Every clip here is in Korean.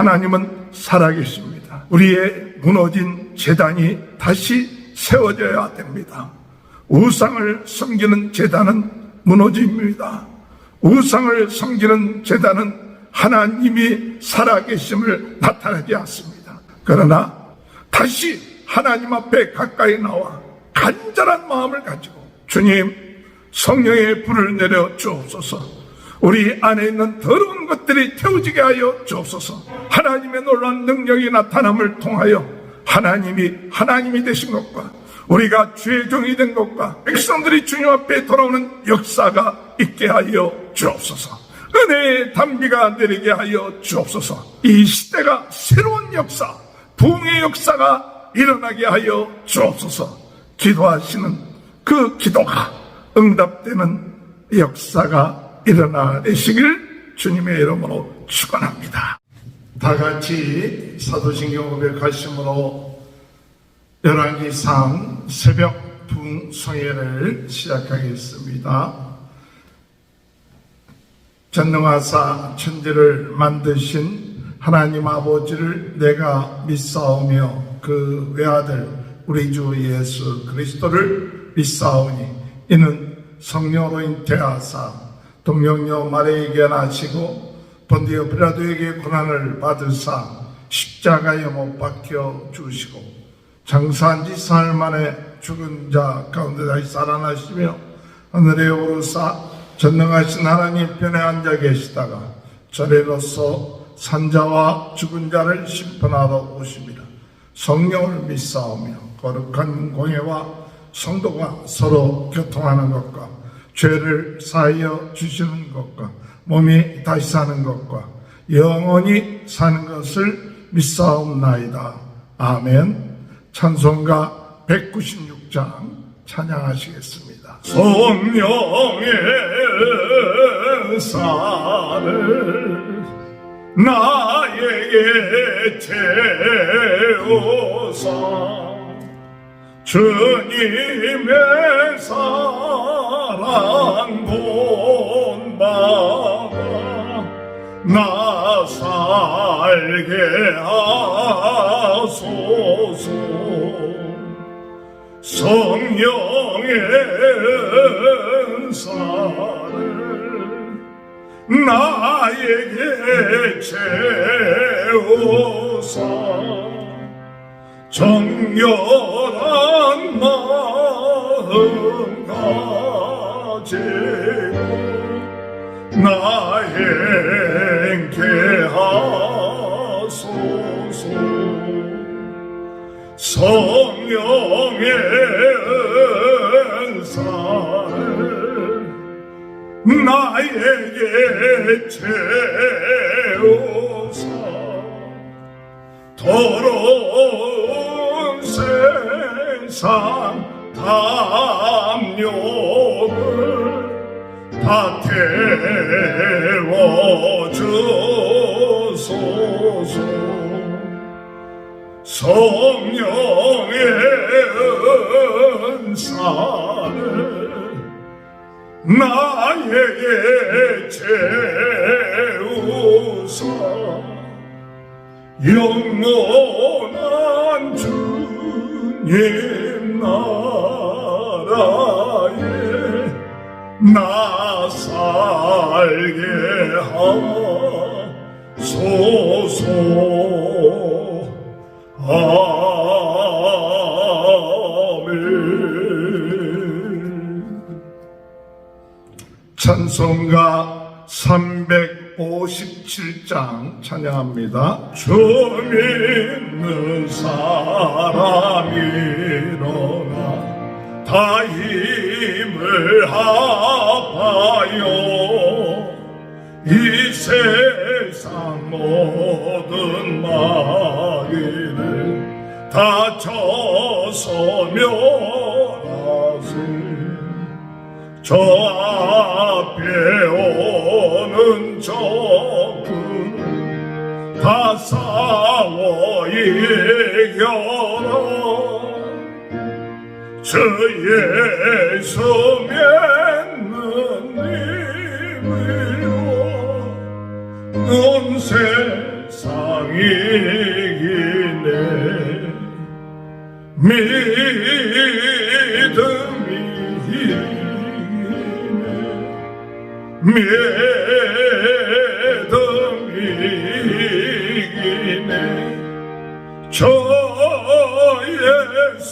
하나님은 살아계십니다. 우리의 무너진 재단이 다시 세워져야 됩니다. 우상을 섬기는 재단은 무너집니다. 우상을 섬기는 재단은 하나님이 살아계심을 나타내지 않습니다. 그러나 다시 하나님 앞에 가까이 나와 간절한 마음을 가지고 주님 성령의 불을 내려 주옵소서. 우리 안에 있는 더러운 것들이 태워지게 하여 주옵소서. 하나님의 놀라운 능력이 나타남을 통하여 하나님이 하나님이 되신 것과 우리가 주의 종이 된 것과 백성들이 주님 앞에 돌아오는 역사가 있게 하여 주옵소서. 은혜의 단비가 내리게 하여 주옵소서. 이 시대가 새로운 역사, 부흥의 역사가 일어나게 하여 주옵소서. 기도하시는 그 기도가 응답되는 역사가 일어나시길 주님의 이름으로 축원합니다. 다 같이 사도신경 500하심으로 열왕기상 새벽 붕성회를 시작하겠습니다. 전능하사 천지를 만드신 하나님 아버지를 내가 믿사오며 그 외아들 우리 주 예수 그리스도를 믿사오니 이는 성령으로 잉태하사 동령녀 마리에게 나시고 본디오 피라도에게 고난을 받으사 십자가에 못 박혀 주시고 장사한 지 사흘 만에 죽은 자 가운데 다시 살아나시며 하늘에 오르사 전능하신 하나님 편에 앉아 계시다가 저래로서 산자와 죽은 자를 심판하러 오십니다. 성령을 믿사오며 거룩한 공예와 성도가 서로 교통하는 것과 죄를 사하여 주시는 것과 몸이 다시 사는 것과 영원히 사는 것을 믿사옵나이다. 아멘. 찬송가 196장 찬양하시겠습니다. 성령의 살을 나에게 채우사 주님의 사랑 본받아 나 살게 하소서. 성령의 은사를 나에게 채우사 정결한 마음 가지고 나 행케 하소서. 성령의 은사를 나에게 채우사 더러운 세상 담력을 다 태워주소서. 성령의 은사를 나에게 채우사 영원한 주님 나라에 나 살게 하소서. 아멘. 찬송가 357장 찬양합니다. 주 믿는 사람이 일어나 다 힘을 합하여 이 세상 모든 마귀를 다 쳐서며 하세 저 이겨라 저 예수 믿는 님을로 온 믿음이 믿음이기네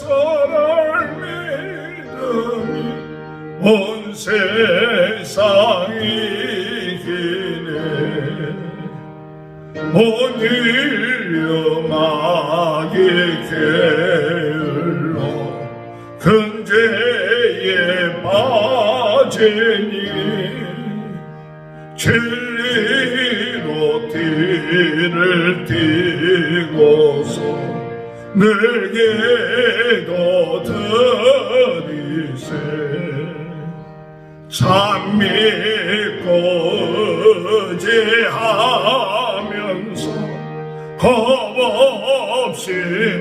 사랑 믿음이 온 세상이 기네. 오늘 영 늘게도 들이세. 참 믿고 의지하면서 겁 없이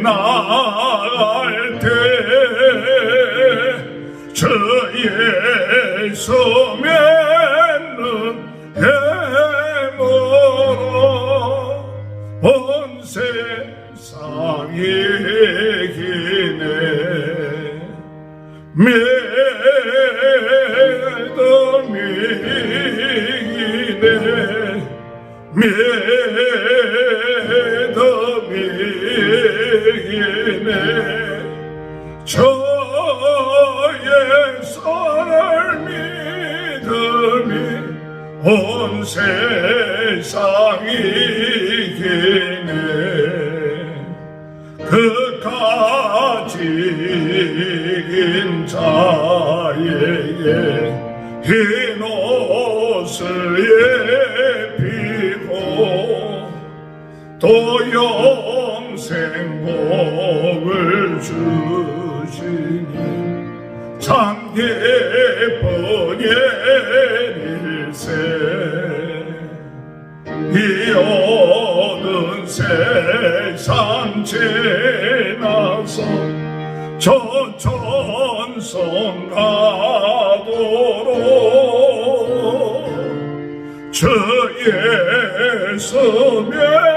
나갈 때 주의 소면 주시니 참 기쁜 일일세. 이 어두운 세상 지나서 저 천성 가도록 주의 서면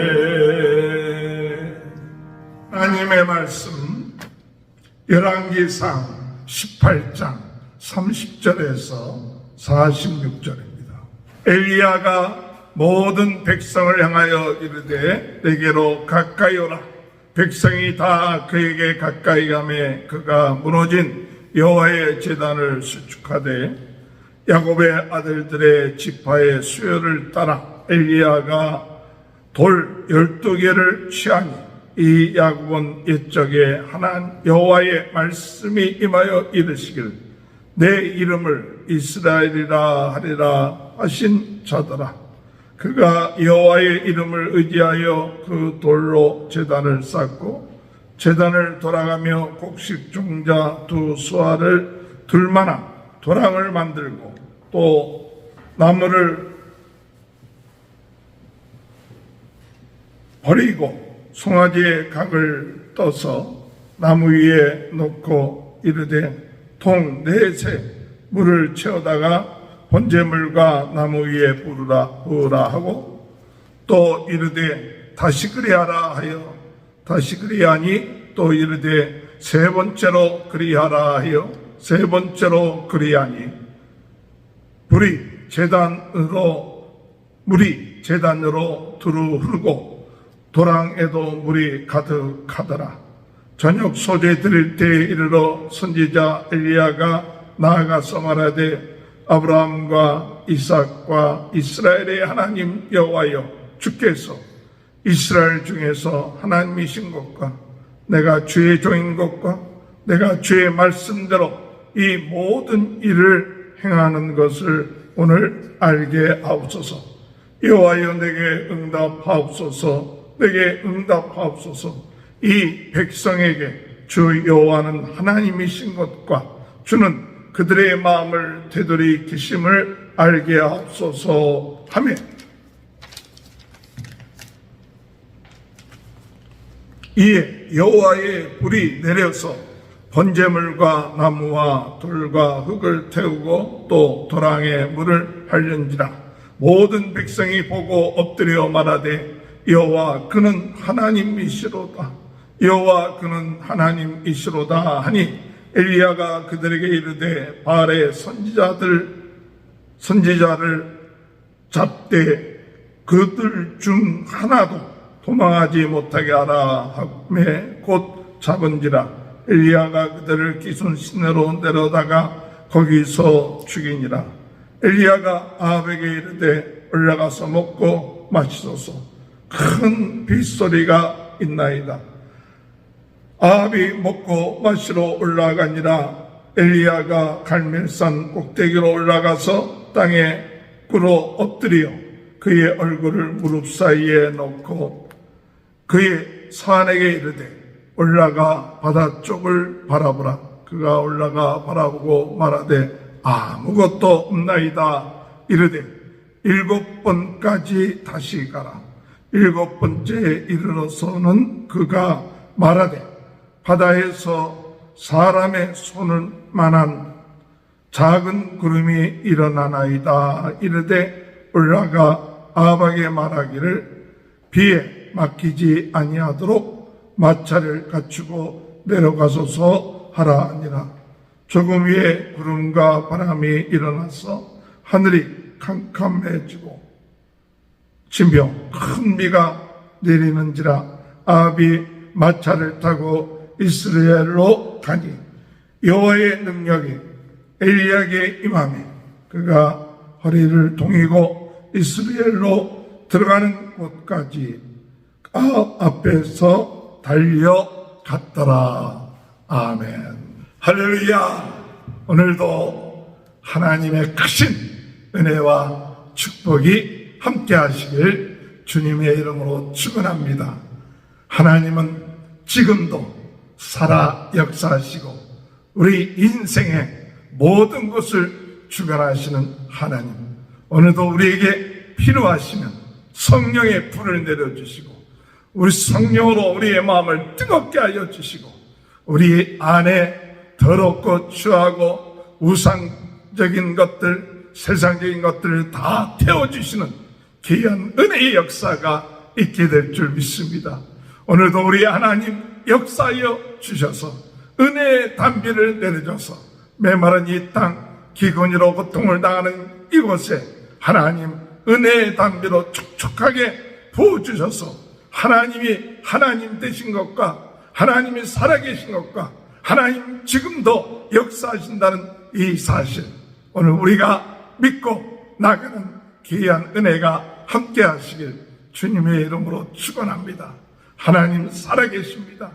하나님의 말씀 열왕기상 18장 30절에서 46절입니다. 엘리야가 모든 백성을 향하여 이르되 내게로 가까이 오라. 백성이 다 그에게 가까이 가매 그가 무너진 여호와의 제단을 수축하되 야곱의 아들들의 지파의 수요를 따라 엘리야가 돌 열두 개를 취하니 이 야곱은 옛적에 하나님 여호와의 말씀이 임하여 이르시길 내 이름을 이스라엘이라 하리라 하신 자더라. 그가 여호와의 이름을 의지하여 그 돌로 제단을 쌓고 제단을 돌아가며 곡식 종자 두 수화를 둘만한 도랑을 만들고 또 나무를 버리고 송아지의 각을 떠서 나무 위에 놓고 이르되 통 넷에 물을 채우다가 번제물과 나무 위에 부르라 부으라 하고 또 이르되 다시 그리하라 하여 다시 그리하니 또 이르되 세 번째로 그리하라 하여 세 번째로 그리하니 불이 재단으로 물이 재단으로 두루 흐르고 도랑에도 물이 가득하더라. 저녁 소재 드릴 때 이르러 선지자 엘리야가 나아가 서 말하되 아브라함과 이삭과 이스라엘의 하나님 여호와여 주께서 이스라엘 중에서 하나님이신 것과 내가 주의 종인 것과 내가 주의 말씀대로 이 모든 일을 행하는 것을 오늘 알게 하옵소서. 여호와여 내게 응답하옵소서. 내게 응답하옵소서. 이 백성에게 주 여호와는 하나님이신 것과 주는 그들의 마음을 되돌이키심을 알게 하옵소서. 하며 이에 여호와의 불이 내려서 번제물과 나무와 돌과 흙을 태우고 또 도랑에 물을 팔는지라. 모든 백성이 보고 엎드려 말하되 여호와 그는 하나님이시로다. 여호와 그는 하나님이시로다 하니 엘리야가 그들에게 이르되 바알의 선지자들 선지자를 잡되 그들 중 하나도 도망하지 못하게 하라 하매 곧 잡은지라. 엘리야가 그들을 기순 시내로 내려다가 거기서 죽이니라. 엘리야가 아합에게 이르되 올라가서 먹고 마시소서 큰 빗소리가 있나이다. 아합이 먹고 마시러 올라가니라 엘리야가 갈멜산 꼭대기로 올라가서 땅에 꿇어 엎드려 그의 얼굴을 무릎 사이에 놓고 그의 사안에게 이르되 올라가 바다 쪽을 바라보라. 그가 올라가 바라보고 말하되 아무것도 없나이다. 이르되 일곱 번까지 다시 가라 일곱 번째에 이르러서는 그가 말하되 바다에서 사람의 손을 만한 작은 구름이 일어나나이다 이르되 올라가 아합에게 말하기를 비에 맡기지 아니하도록 마차를 갖추고 내려가소서 하라 하니라. 조금 위에 구름과 바람이 일어나서 하늘이 캄캄해지고 지며 큰 비가 내리는지라 아합이 마차를 타고 이스라엘로 가니 여호와의 능력이 엘리야에게 임함에 그가 허리를 동이고 이스라엘로 들어가는 곳까지 아합 앞에서 달려갔더라. 아멘. 할렐루야. 오늘도 하나님의 크신 은혜와 축복이 함께 하시길 주님의 이름으로 축원합니다. 하나님은 지금도 살아 역사하시고 우리 인생의 모든 것을 주관하시는 하나님. 오늘도 우리에게 필요하시면 성령의 불을 내려주시고 우리 성령으로 우리의 마음을 뜨겁게 하여 주시고 우리 안에 더럽고 추하고 우상적인 것들, 세상적인 것들을 다 태워주시는 귀한 은혜의 역사가 있게 될 줄 믿습니다. 오늘도 우리 하나님 역사하여 주셔서 은혜의 단비를 내려줘서 메마른 이 땅 기근이로 고통을 당하는 이곳에 하나님 은혜의 단비로 촉촉하게 부어주셔서 하나님이 하나님 되신 것과 하나님이 살아계신 것과 하나님 지금도 역사하신다는 이 사실 오늘 우리가 믿고 나가는 귀한 은혜가 함께 하시길 주님의 이름으로 축원합니다. 하나님 살아계십니다.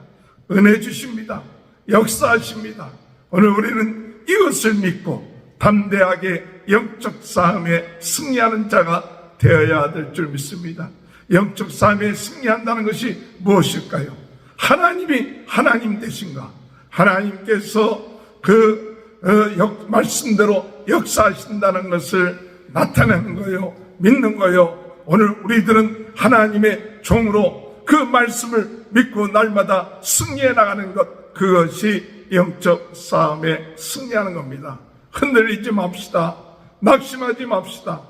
은혜 주십니다. 역사하십니다. 오늘 우리는 이것을 믿고 담대하게 영적 싸움에 승리하는 자가 되어야 될 줄 믿습니다. 영적 싸움에 승리한다는 것이 무엇일까요? 하나님이 하나님 되신가? 하나님께서 그 어, 역- 말씀대로 역사하신다는 것을 나타내는 거요, 믿는 거요. 오늘 우리들은 하나님의 종으로 그 말씀을 믿고 날마다 승리해 나가는 것, 그것이 영적 싸움에 승리하는 겁니다. 흔들리지 맙시다. 낙심하지 맙시다.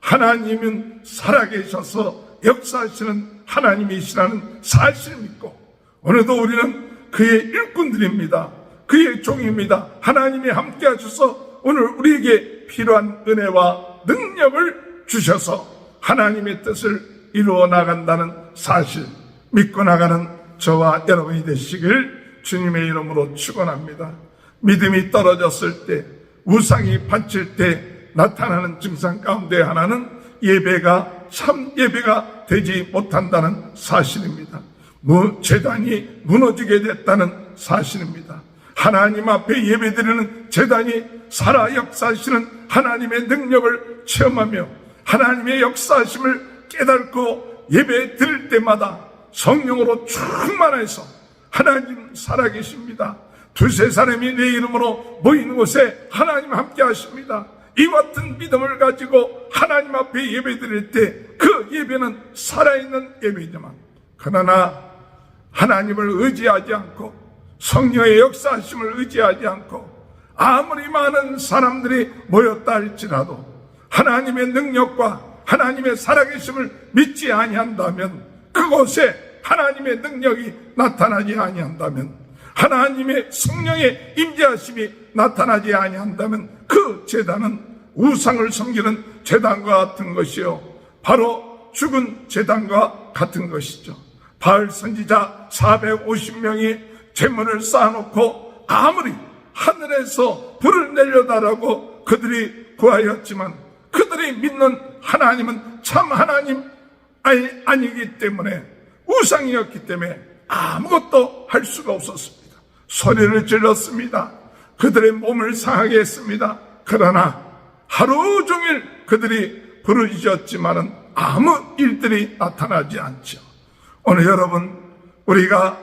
하나님은 살아계셔서 역사하시는 하나님이시라는 사실을 믿고 오늘도 우리는 그의 일꾼들입니다. 그의 종입니다. 하나님이 함께 하셔서 오늘 우리에게 필요한 은혜와 능력을 주셔서 하나님의 뜻을 이루어 나간다는 사실 믿고 나가는 저와 여러분이 되시길 주님의 이름으로 축원합니다. 믿음이 떨어졌을 때 우상이 반칠 때 나타나는 증상 가운데 하나는 예배가 참 예배가 되지 못한다는 사실입니다. 무- 재단이 무너지게 됐다는 사실입니다. 하나님 앞에 예배드리는 재단이 살아 역사하시는 하나님의 능력을 체험하며 하나님의 역사하심을 깨닫고 예배 드릴 때마다 성령으로 충만해서 하나님 살아계십니다. 두세 사람이 내 이름으로 모이는 곳에 하나님 함께 하십니다. 이 같은 믿음을 가지고 하나님 앞에 예배 드릴 때 그 예배는 살아있는 예배지만 그러나 하나님을 의지하지 않고 성령의 역사하심을 의지하지 않고 아무리 많은 사람들이 모였다 할지라도 하나님의 능력과 하나님의 살아계심을 믿지 아니한다면 그곳에 하나님의 능력이 나타나지 아니한다면 하나님의 성령의 임재하심이 나타나지 아니한다면 그 재단은 우상을 섬기는 재단과 같은 것이요 바로 죽은 재단과 같은 것이죠. 바알 선지자 450명이 재물을 쌓아놓고 아무리 하늘에서 불을 내려다라고 그들이 구하였지만 그들이 믿는 하나님은 참 하나님 아니, 아니기 때문에 우상이었기 때문에 아무것도 할 수가 없었습니다. 소리를 질렀습니다. 그들의 몸을 상하게 했습니다. 그러나 하루 종일 그들이 부르짖었지만은 아무 일들이 나타나지 않죠. 오늘 여러분 우리가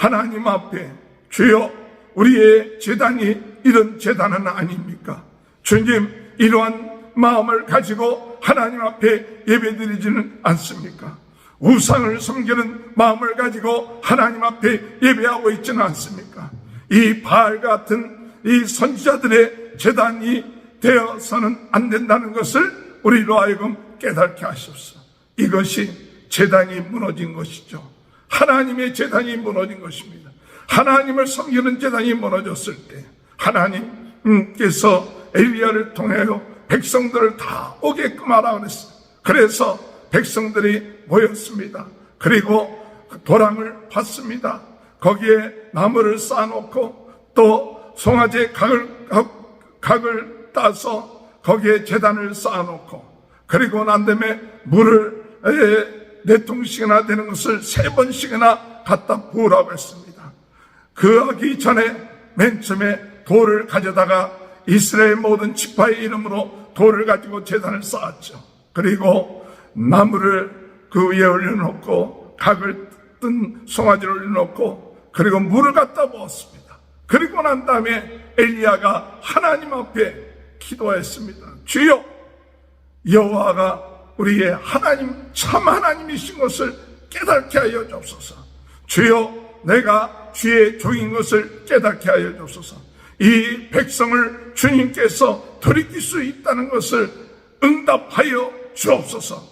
하나님 앞에 주여 우리의 재단이 이런 재단은 아닙니까? 주님 이러한 마음을 가지고 하나님 앞에 예배드리지는 않습니까? 우상을 섬기는 마음을 가지고 하나님 앞에 예배하고 있지는 않습니까? 이 바알 같은 이 선지자들의 재단이 되어서는 안 된다는 것을 우리로 하여금 깨닫게 하십시오. 이것이 재단이 무너진 것이죠. 하나님의 재단이 무너진 것입니다. 하나님을 섬기는 재단이 무너졌을 때 하나님께서 엘리야를 통하여 백성들을 다 오게끔 하라 그랬어요. 그래서 백성들이 모였습니다. 그리고 도랑을 팠습니다. 거기에 나무를 쌓아놓고 또 송아지 각을, 각- 각을 따서 거기에 재단을 쌓아놓고 그리고 난 다음에 물을 에, 네 통씩이나 되는 것을 세 번씩이나 갖다 부으라고 했습니다. 그 하기 전에 맨 처음에 돌을 가져다가 이스라엘 모든 지파의 이름으로 돌을 가지고 재단을 쌓았죠. 그리고 나무를 그 위에 올려놓고 각을 뜬 송아지를 올려놓고 그리고 물을 갖다 부었습니다. 그리고 난 다음에 엘리야가 하나님 앞에 기도했습니다. 주여 여호와가 우리의 하나님 참 하나님이신 것을 깨닫게 하여 주옵소서. 주여 내가 주의 종인 것을 깨닫게 하여 주옵소서. 이 백성을 주님께서 돌이킬 수 있다는 것을 응답하여 주옵소서.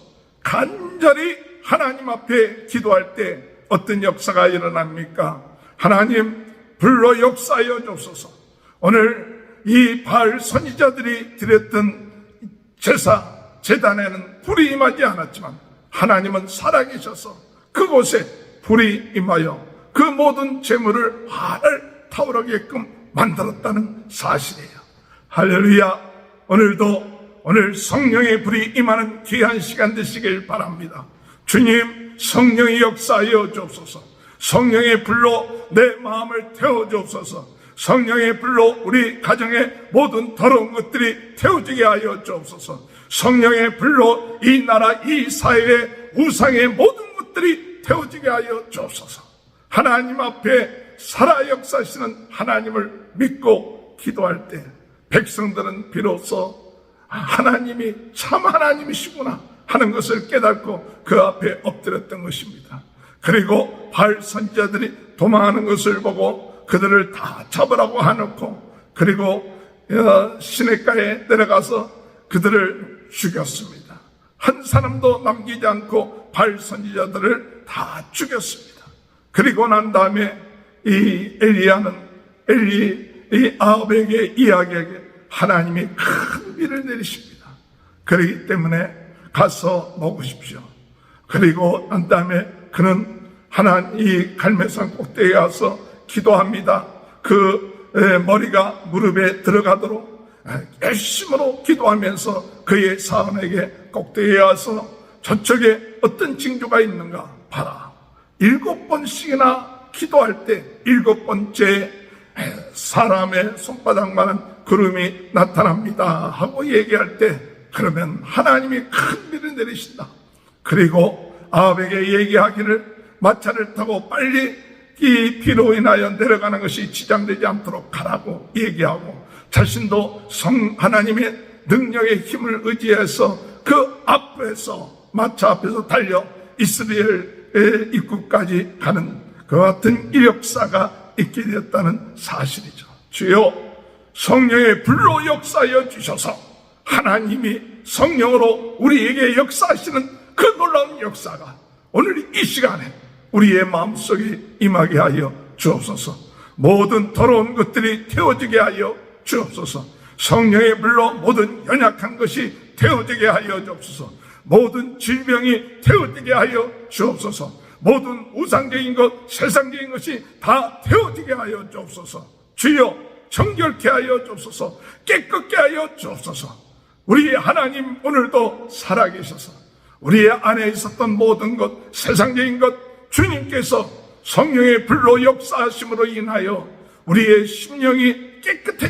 간절히 하나님 앞에 기도할 때 어떤 역사가 일어납니까? 하나님 불러 역사하여 주옵소서. 오늘 이 바알 선지자들이 드렸던 제사, 재단에는 불이 임하지 않았지만 하나님은 살아계셔서 그곳에 불이 임하여 그 모든 재물을 화를 타오르게끔 만들었다는 사실이에요. 할렐루야. 오늘도 오늘 성령의 불이 임하는 귀한 시간 되시길 바랍니다. 주님, 성령의 역사하여 주옵소서. 성령의 불로 내 마음을 태워 주옵소서. 성령의 불로 우리 가정의 모든 더러운 것들이 태워지게 하여 주옵소서. 성령의 불로 이 나라, 이 사회의 우상의 모든 것들이 태워지게 하여 주옵소서. 하나님 앞에 살아 역사하시는 하나님을 믿고 기도할 때 백성들은 비로소 하나님이 참 하나님이시구나 하는 것을 깨닫고 그 앞에 엎드렸던 것입니다. 그리고 발 선지자들이 도망하는 것을 보고 그들을 다 잡으라고 하놓고 그리고 어, 시내가에 내려가서 그들을 죽였습니다. 한 사람도 남기지 않고 발 선지자들을 다 죽였습니다. 그리고 난 다음에 이 엘리야는 엘리 이 아합에게 이야기하게 하나님이 큰 비를 내리십니다. 그렇기 때문에 가서 먹으십시오. 그리고 난 다음에 그는 하나 이 갈매산 꼭대기에 가서 기도합니다. 그 에, 머리가 무릎에 들어가도록 에, 열심으로 기도하면서 그의 사원에게 꼭대기에 와서 저쪽에 어떤 징조가 있는가 봐라. 일곱 번씩이나 기도할 때 일곱 번째 에, 사람의 손바닥만한 구름이 나타납니다 하고 얘기할 때 그러면 하나님이 큰 비를 내리신다. 그리고 아합에게 얘기하기를 마차를 타고 빨리 이 비로 인하여 내려가는 것이 지장되지 않도록 가라고 얘기하고 자신도 성 하나님의 능력의 힘을 의지해서 그 앞에서 마차 앞에서 달려 이스라엘 입구까지 가는 그 같은 이력사가 있게 되었다는 사실이죠. 주여 성령의 불로 역사하여 주셔서 하나님이 성령으로 우리에게 역사하시는 그 놀라운 역사가 오늘 이 시간에 우리의 마음속에 임하게 하여 주옵소서. 모든 더러운 것들이 태워지게 하여 주옵소서. 성령의 불로 모든 연약한 것이 태워지게 하여 주옵소서. 모든 질병이 태워지게 하여 주옵소서. 모든 우상적인 것, 세상적인 것이 다 태워지게 하여 주옵소서. 주여 정결케 하여 주옵소서. 깨끗게 하여 주옵소서. 우리 하나님 오늘도 살아계셔서 우리의 안에 있었던 모든 것, 세상적인 것, 주님께서 성령의 불로 역사하심으로 인하여 우리의 심령이 깨끗해지고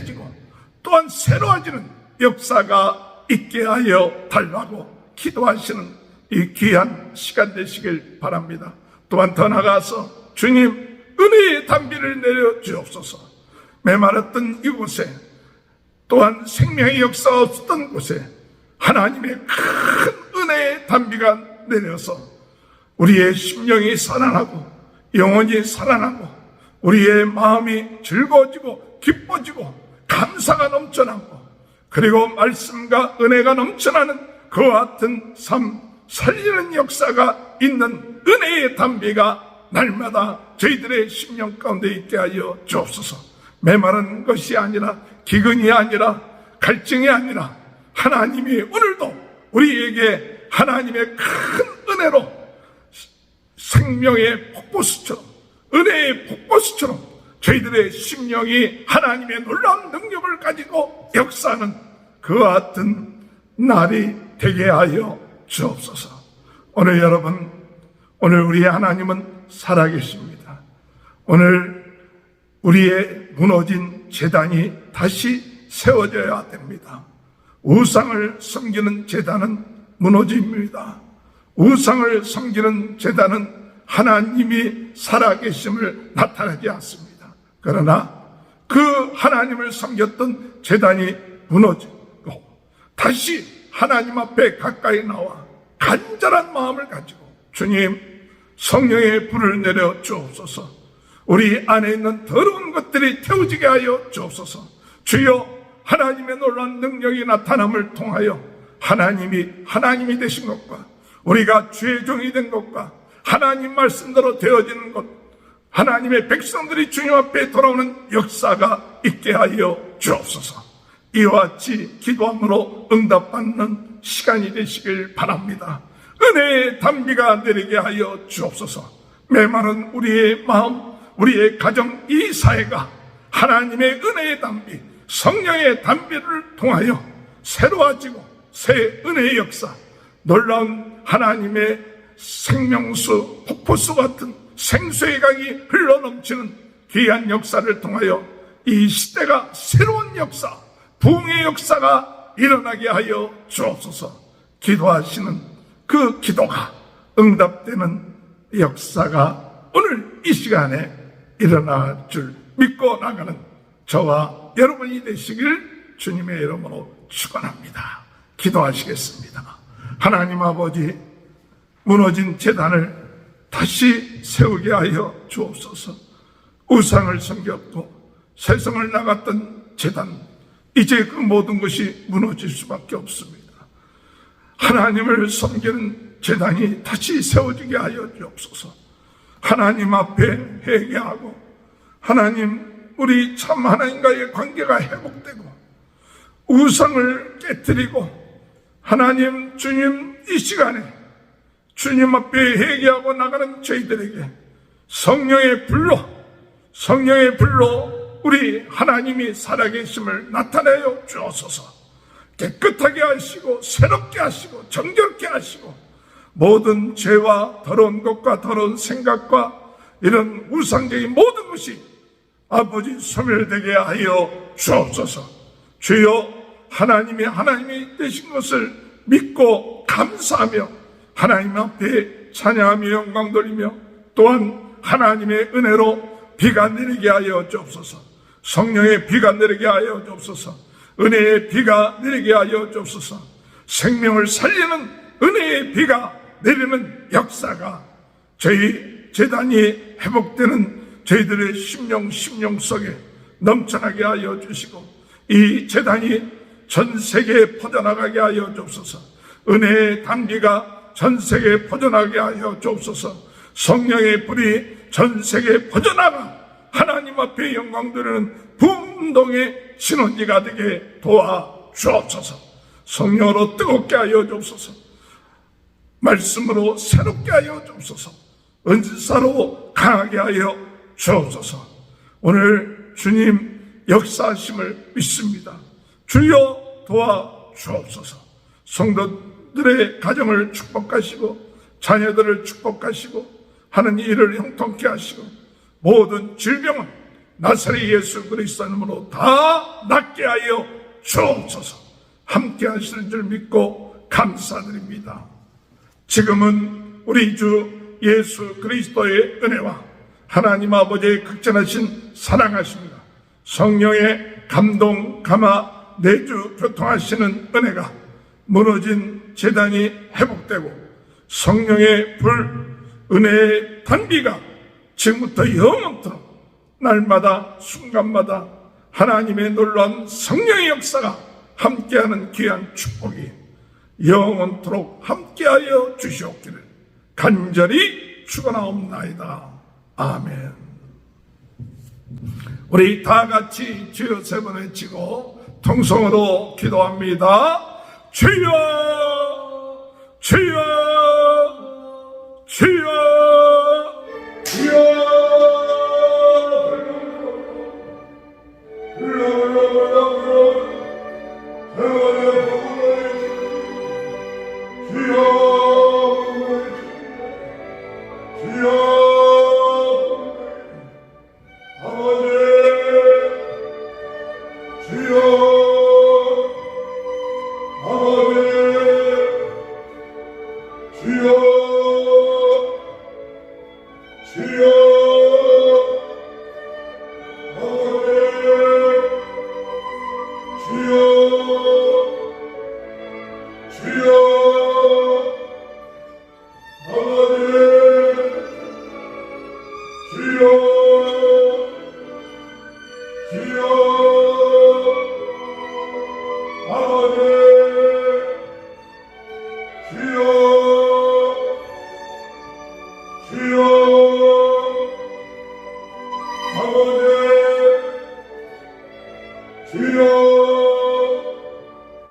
또한 새로워지는 역사가 있게 하여 달라고 기도하시는 이 귀한 시간 되시길 바랍니다. 또한 더 나아가서 주님 은혜의 담비를 내려 주옵소서. 메마랐던 이곳에 또한 생명의 역사가 없었던 곳에 하나님의 큰 은혜의 담비가 내려서 우리의 심령이 살아나고 영혼이 살아나고 우리의 마음이 즐거워지고 기뻐지고 감사가 넘쳐나고 그리고 말씀과 은혜가 넘쳐나는 그 같은 삶 살리는 역사가 있는 은혜의 담비가 날마다 저희들의 심령 가운데 있게 하여 주옵소서. 메마른 것이 아니라 기근이 아니라 갈증이 아니라 하나님이 오늘도 우리에게 하나님의 큰 은혜로 생명의 폭포수처럼 은혜의 폭포수처럼 저희들의 심령이 하나님의 놀라운 능력을 가지고 역사하는 그 같은 날이 되게 하여 주옵소서. 오늘 여러분, 오늘 우리 하나님은 살아계십니다. 오늘 우리의 무너진 재단이 다시 세워져야 됩니다. 우상을 섬기는 재단은 무너집니다. 우상을 섬기는 재단은 하나님이 살아계심을 나타내지 않습니다. 그러나 그 하나님을 섬겼던 재단이 무너지고 다시 하나님 앞에 가까이 나와 간절한 마음을 가지고 주님 성령의 불을 내려 주옵소서. 우리 안에 있는 더러운 것들이 태워지게 하여 주옵소서. 주여 하나님의 놀라운 능력이 나타남을 통하여 하나님이 하나님이 되신 것과 우리가 주의 종이 된 것과 하나님 말씀대로 되어지는 것 하나님의 백성들이 주님 앞에 돌아오는 역사가 있게 하여 주옵소서. 이와 같이 기도함으로 응답받는 시간이 되시길 바랍니다. 은혜의 담비가 내리게 하여 주옵소서. 메마른 우리의 마음 우리의 가정 이 사회가 하나님의 은혜의 담비 성령의 담비를 통하여 새로워지고 새 은혜의 역사 놀라운 하나님의 생명수 폭포수 같은 생수의 강이 흘러넘치는 귀한 역사를 통하여 이 시대가 새로운 역사 부흥의 역사가 일어나게 하여 주옵소서 기도하시는 그 기도가 응답되는 역사가 오늘 이 시간에 일어날 줄 믿고 나가는 저와 여러분이 되시길 주님의 이름으로 축원합니다. 기도하시겠습니다. 하나님 아버지 무너진 재단을 다시 세우게 하여 주옵소서. 우상을 섬겼고 세상을 나갔던 재단 이제 그 모든 것이 무너질 수밖에 없습니다. 하나님을 섬기는 재단이 다시 세워지게 하여 주옵소서. 하나님 앞에 회개하고 하나님 우리 참 하나님과의 관계가 회복되고 우상을 깨뜨리고 하나님 주님 이 시간에 주님 앞에 회개하고 나가는 저희들에게 성령의 불로 성령의 불로 우리 하나님이 살아계심을 나타내어 주옵소서 깨끗하게 하시고 새롭게 하시고 정결케 하시고 모든 죄와 더러운 것과 더러운 생각과 이런 우상적인 모든 것이 아버지 소멸되게 하여 주옵소서. 주여 하나님이 하나님이 되신 것을 믿고 감사하며 하나님 앞에 찬양하며 영광 돌리며 또한 하나님의 은혜로 비가 내리게 하여 주옵소서. 성령의 비가 내리게 하여 주옵소서. 은혜의 비가 내리게 하여 주옵소서. 생명을 살리는 은혜의 비가 내리는 역사가 저희 재단이 회복되는 저희들의 심령 심령 속에 넘쳐나게 하여 주시고 이 재단이 전 세계에 퍼져나가게 하여 주옵소서. 은혜의 단비가 전 세계에 퍼져나가게 하여 주옵소서. 성령의 불이 전 세계에 퍼져나가 하나님 앞에 영광 드리는 부운동의 신혼지가 되게 도와 주옵소서. 성령으로 뜨겁게 하여 주옵소서. 말씀으로 새롭게 하여 주옵소서. 은사로 강하게 하여 주옵소서. 오늘 주님 역사하심을 믿습니다. 주여 도와 주옵소서. 성도 들의 가정을 축복하시고 자녀들을 축복하시고 하는 일을 형통케 하시고 모든 질병은 나사렛 예수 그리스도 이름으로 다 낫게 하여 주옵소서. 함께 하시는 줄 믿고 감사드립니다. 지금은 우리 주 예수 그리스도의 은혜와 하나님 아버지의 극전하신 사랑하십니다. 성령의 감동, 감화, 내주 교통하시는 은혜가 무너진 재단이 회복되고 성령의 불, 은혜의 단비가 지금부터 영원토록 날마다 순간마다 하나님의 놀라운 성령의 역사가 함께하는 귀한 축복이 영원토록 함께하여 주시옵기를 간절히 축원하옵나이다. 아멘. 우리 다 같이 주여 세 번 외치고 통성으로 기도합니다. 주여, 주여, 주여, 주여.